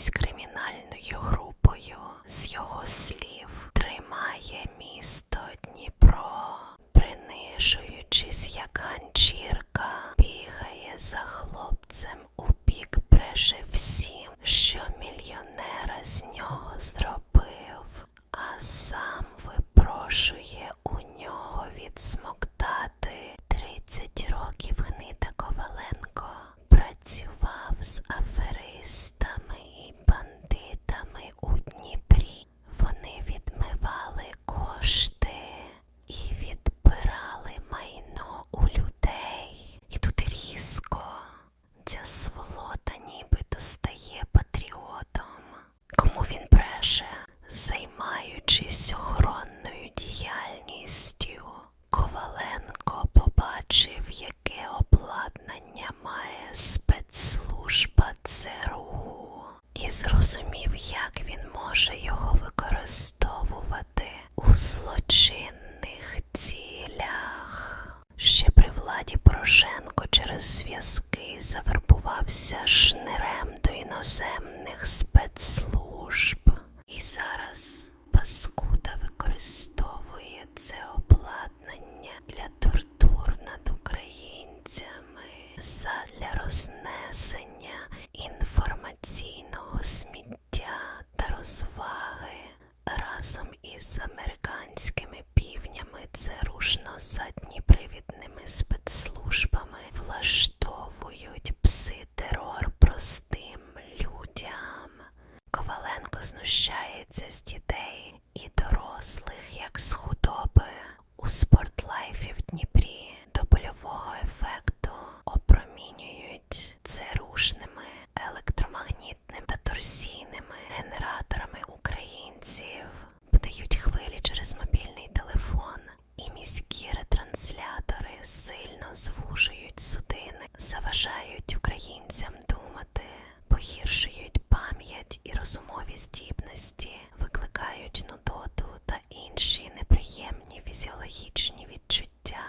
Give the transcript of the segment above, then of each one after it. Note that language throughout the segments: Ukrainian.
якоюсь кримінальною групою. З його слів тримає місто Дніпро, принижуючись, як ганчірка, бігає за хлопцем у бік бреше всім, що мільйонера з нього зробив, а сам випрошує. Займаючись охоронною діяльністю, Коваленко побачив, яке обладнання має спецслужба ЦРУ і зрозумів, як він може його використовувати у злочинних цілях. Ще при владі Порошенко через зв'язки завербувався шнирем до іноземних спецслужб. Знущається з дітей і дорослих, як з худоби. У спортлайфі в Дніпрі до больового ефекту опромінюють церушними, електромагнітними та торсійними генераторами українців, подають хвилі через мобільний телефон, і міські ретранслятори сильно звужують судини, заважають українцям думати, погіршують пам'ять і розумові здібності, викликають нудоту та інші неприємні фізіологічні відчуття.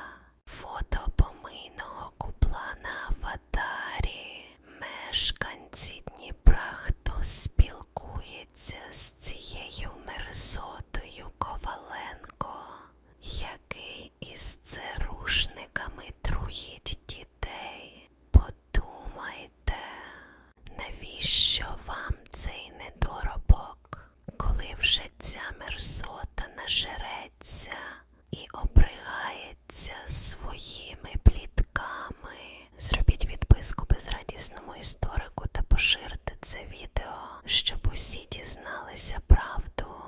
Фото помийного купла на аватарі. Мешканці Дніпра, хто спілкується з цією мерзотою це відео, щоб усі дізналися правду.